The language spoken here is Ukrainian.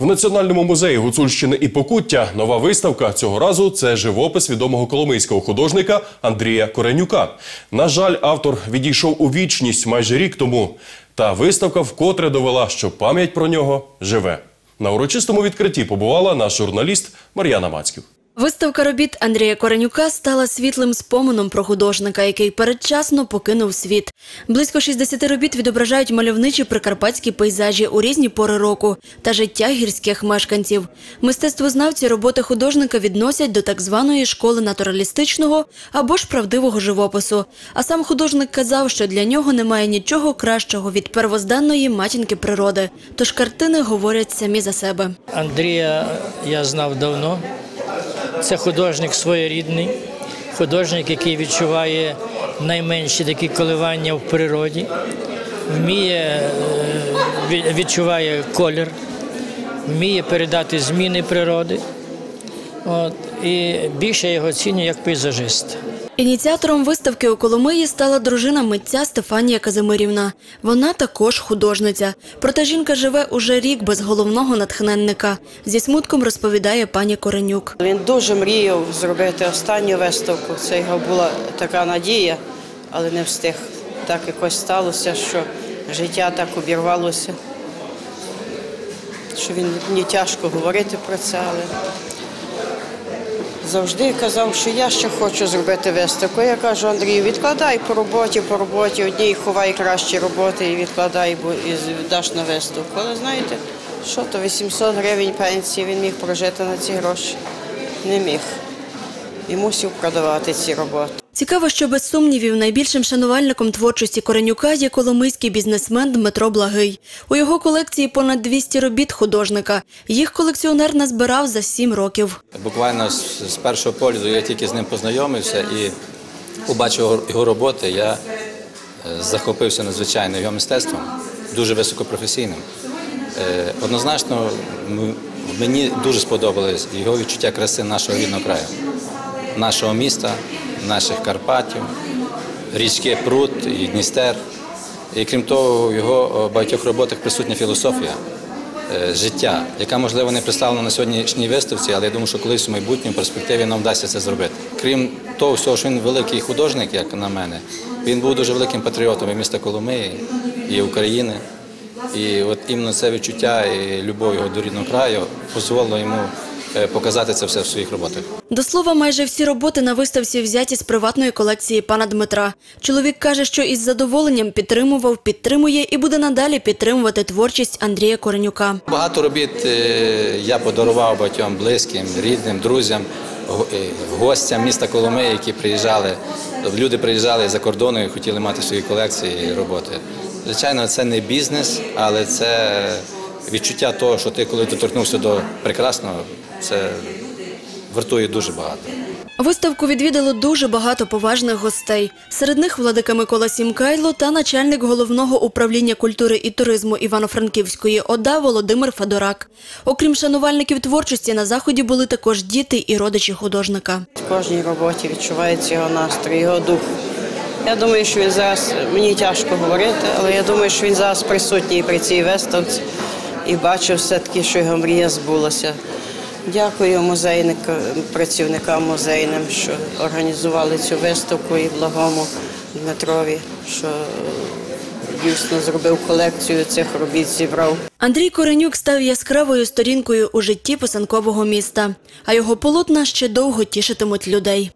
В Національному музеї Гуцульщини і Покуття нова виставка цього разу це живопис відомого коломийського художника Андрія Коренюка. На жаль, автор відійшов у вічність майже рік тому. Та виставка вкотре довела, що пам'ять про нього живе. На урочистому відкритті побувала наш журналіст Мар'яна Мацьків. Виставка робіт Андрія Коренюка стала світлим споменом про художника, який передчасно покинув світ. Близько 60 робіт відображають мальовничі прикарпатські пейзажі у різні пори року та життя гірських мешканців. Мистецтвознавці роботи художника відносять до так званої школи натуралістичного або ж правдивого живопису. А сам художник казав, що для нього немає нічого кращого від первозданної матінки природи. Тож картини говорять самі за себе. Андрія я знав давно. Це художник своєрідний, художник, який відчуває найменші такі коливання в природі, вміє, е, відчуває колір, вміє передати зміни природи. От, і більше його ціню як пейзажист. Ініціатором виставки у Коломиї стала дружина митця Стефанія Казимирівна. Вона також художниця. Проте жінка живе уже рік без головного натхненника. Зі смутком розповідає пані Коренюк. Він дуже мріяв зробити останню виставку. Це його була така надія, але не встиг. Так якось сталося, що життя так обірвалося, що він мені тяжко говорити про це, але завжди казав, що я ще хочу зробити виставку. Я кажу, Андрію, відкладай по роботі, по роботі, одній ховай кращі роботи і відкладай, бо і даш на виставку. Але знаєте, що то 800 гривень пенсії він міг прожити на ці гроші? Не міг. І мусив продавати ці роботи. Цікаво, що без сумнівів найбільшим шанувальником творчості Коренюка є коломийський бізнесмен Дмитро Благий. У його колекції понад 200 робіт художника. Їх колекціонер назбирав за 7 років. Буквально з, першого погляду я тільки з ним познайомився і побачив його, його роботи. Я е, захопився надзвичайно його мистецтвом, дуже високопрофесійним. Е, Однозначно, мені дуже сподобалось його відчуття краси нашого рідного краю, нашого міста, наших Карпатів, річки Прут і Дністер. І крім того, в його е, багатьох роботах присутня філософія е, життя, яка можливо не представлена на сьогоднішній виставці, але я думаю, що колись у майбутньому перспективі нам вдасться це зробити. Крім того, всього, що він великий художник, як на мене, він був дуже великим патріотом і міста Коломиї, і України. І от іменно це відчуття і любов його до рідного краю дозволило йому показати це все в своїх роботах. До слова, майже всі роботи на виставці взяті з приватної колекції пана Дмитра. Чоловік каже, що із задоволенням підтримував, підтримує і буде надалі підтримувати творчість Андрія Коренюка. Багато робіт е, я подарував багатьом близьким, рідним, друзям, е, гостям міста Коломиї, які приїжджали. Люди приїжджали за кордону і хотіли мати свої колекції роботи. Звичайно, це не бізнес, але це відчуття того, що ти, коли доторкнувся до прекрасного, це вартує дуже багато. Виставку відвідало дуже багато поважних гостей. Серед них владика Микола Сімкайло та начальник головного управління культури і туризму Івано-Франківської ОДА Володимир Федорак. Окрім шанувальників творчості, на заході були також діти і родичі художника. В кожній роботі відчувається його настрій, його дух. Я думаю, що він зараз мені тяжко говорити, але я думаю, що він зараз присутній при цій виставці і бачив все-таки, що його мрія збулася. Дякую музейникам, працівникам музейним, що організували цю виставку і благому Дмитрові, що дійсно зробив колекцію цих робіт, зібрав. Андрій Коренюк став яскравою сторінкою у житті писанкового міста, а його полотна ще довго тішитимуть людей.